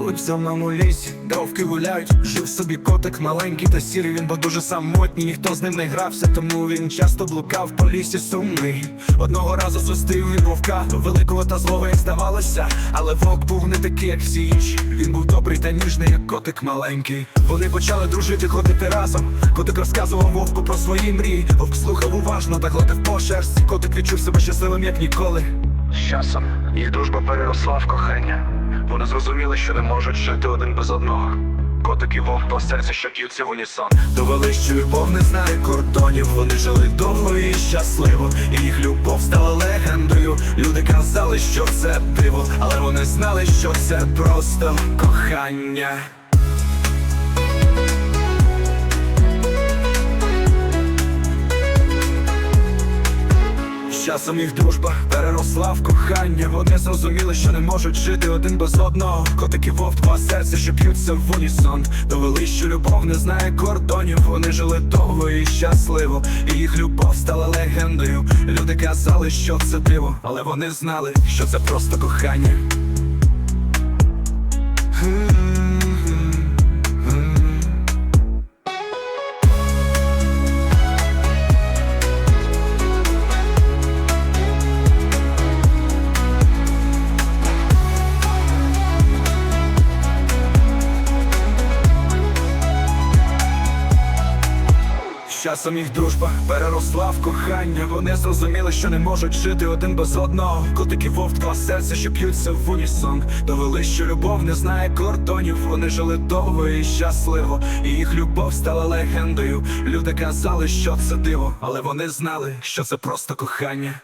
У цьому лісі, де гуляють, жив собі котик маленький та сірий, він був дуже самотній, ніхто з ним не грався, тому він часто блукав по лісі сумний. Одного разу зустрів він вовка, великого та злого, як здавалося, але вовк був не такий, як всі інші. Він був добрий та ніжний, як котик маленький. Вони почали дружити, ходити разом. Котик розказував вовку про свої мрії. Вовк слухав уважно та гладив по шерсті. Котик відчув себе щасливим, як ніколи. З часом їх дружба переросла в кохання. Вони зрозуміли, що не можуть жити один без одного. Котик і вовк по серцю, що б'ються в унісон. Довели, що любов не знає кордонів. Вони жили довго і щасливо, і їх любов стала легендою. Люди казали, що це диво, але вони знали, що це просто кохання. Часом їх дружба переросла в кохання. Вони зрозуміли, що не можуть жити один без одного. Котики вов два серця, що п'ються в унісон. Довели, що любов не знає кордонів. Вони жили довго і щасливо, і їх любов стала легендою. Люди казали, що це диво, але вони знали, що це просто кохання. Часом їх дружба переросла в кохання. Вони зрозуміли, що не можуть жити один без одного. Котики вовк, два серця, що п'ються в унісон. Довели, що любов не знає кордонів. Вони жили довго і щасливо, і їх любов стала легендою. Люди казали, що це диво, але вони знали, що це просто кохання.